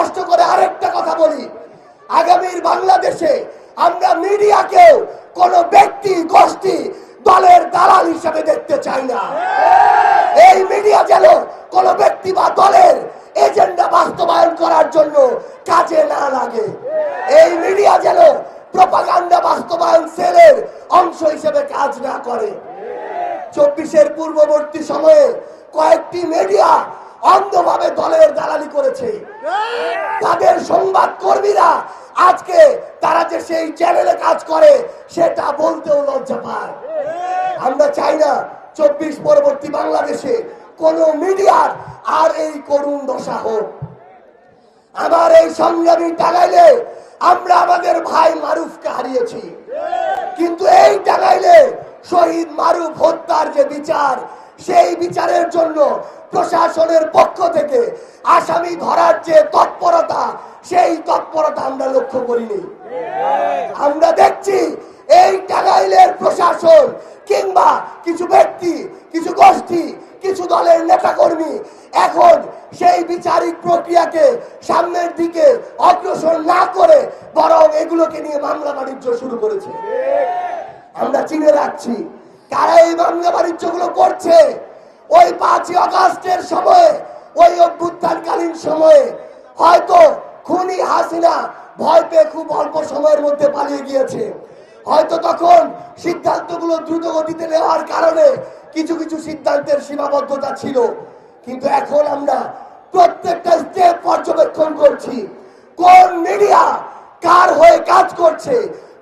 স্পষ্ট করে আরেকটা কথা বলি। আগামীর বাংলাদেশে আমরা মিডিয়াকেও কোন ব্যক্তি, গোষ্ঠী, দলের দালাল হিসেবে দেখতে চাই না। এই মিডিয়া যেন কোন ব্যক্তি বা দলের এজেন্ডা বাস্তবায়ন করার জন্য কাজে না লাগে। এই মিডিয়া যেন প্রপাগান্ডা বাস্তবায়ন সেলের অংশ হিসেবে কাজ না করে। চব্বিশের পূর্ববর্তী সময়ে কয়েকটি মিডিয়া অন্ধভাবে দলের দালালি করেছে। তাদের সংবাদ কর্মীরা আজকে তারা যে সেই চ্যানেলে কাজ করে, সেটা বলতেও লজ্জা পায়। আমরা চাই না চব্বিশ পরবর্তী বাংলাদেশে কোন মিডিয়ার আর এই করুণ দশা হোক। আমার এই সংগ্রামী টাঙ্গাইলে আমরা আমাদের ভাই মারুফকে হারিয়েছি। কিন্তু এই টাঙ্গাইলে শহীদ মারুফ হত্যার যে বিচার, সেই বিচারের জন্য প্রশাসনের পক্ষ থেকে আসামি ধরার যে তৎপরতা, সেই তৎপরতা আমরা লক্ষ্য করিনি। আমরা দেখছি এই টাঙ্গাইলের প্রশাসন কিংবা কিছু ব্যক্তি, কিছু গোষ্ঠী, কিছু দলের নেতাকর্মী এখন সেই বিচারিক প্রক্রিয়াকে সামনের দিকে অগ্রসর না করে বরং এগুলোকে নিয়ে মামলা বাণিজ্য শুরু করেছে। আমরা চিনে রাখছি, কারা এই মামলা বাণিজ্যগুলো করছে? ওই পাঁচই আগস্টের সময়ে, ওই অভ্যুত্থানকালীন সময়ে হয়তো খুনি হাসিনা ভয় পেয়ে খুব অল্প সময়ের মধ্যে পালিয়ে গিয়েছে। হয়তো তখন সিদ্ধান্তগুলো দ্রুত গতিতে নেওয়ার কারণে কিছু কিছু সিদ্ধান্তের সীমাবদ্ধতা ছিল। কিন্তু এখন আমরা প্রত্যেকটা স্টেপ পর্যবেক্ষণ করছি। কোন মিডিয়া কার হয়ে কাজ করছে?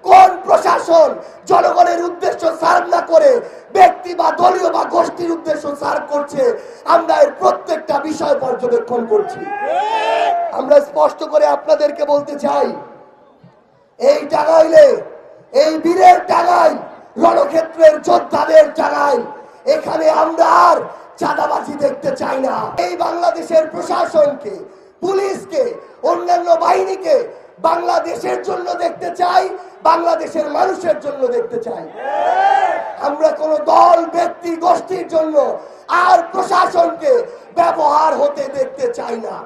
কোন প্রশাসন জনগণের উদ্দেশ্য সার্ভ না করে ব্যক্তি বা দলীয় বা গোষ্ঠীর উদ্দেশ্য সার্ভ করছে, আমরা এর প্রত্যেকটা বিষয় পর্যবেক্ষণ করছি। আমরা স্পষ্ট করে আপনাদেরকে বলতে চাই, এই টাঙ্গাইলে, এই বীরের টাঙ্গাই রণক্ষেত্রের যোদ্ধাদের টাঙ্গাই এখানে আমরা আর চাঁদাবাজি দেখতে চাই না। এই বাংলাদেশের প্রশাসনকে, পুলিশকে, অন্যান্য বাহিনীকে বাংলাদেশের জন্য দেখতে চাই, বাংলাদেশের মানুষের জন্য দেখতে চাই। আমরা কোন দল ব্যক্তি গোষ্ঠীর জন্য আর প্রশাসনকে ব্যবহার হতে দেখতে চাই না।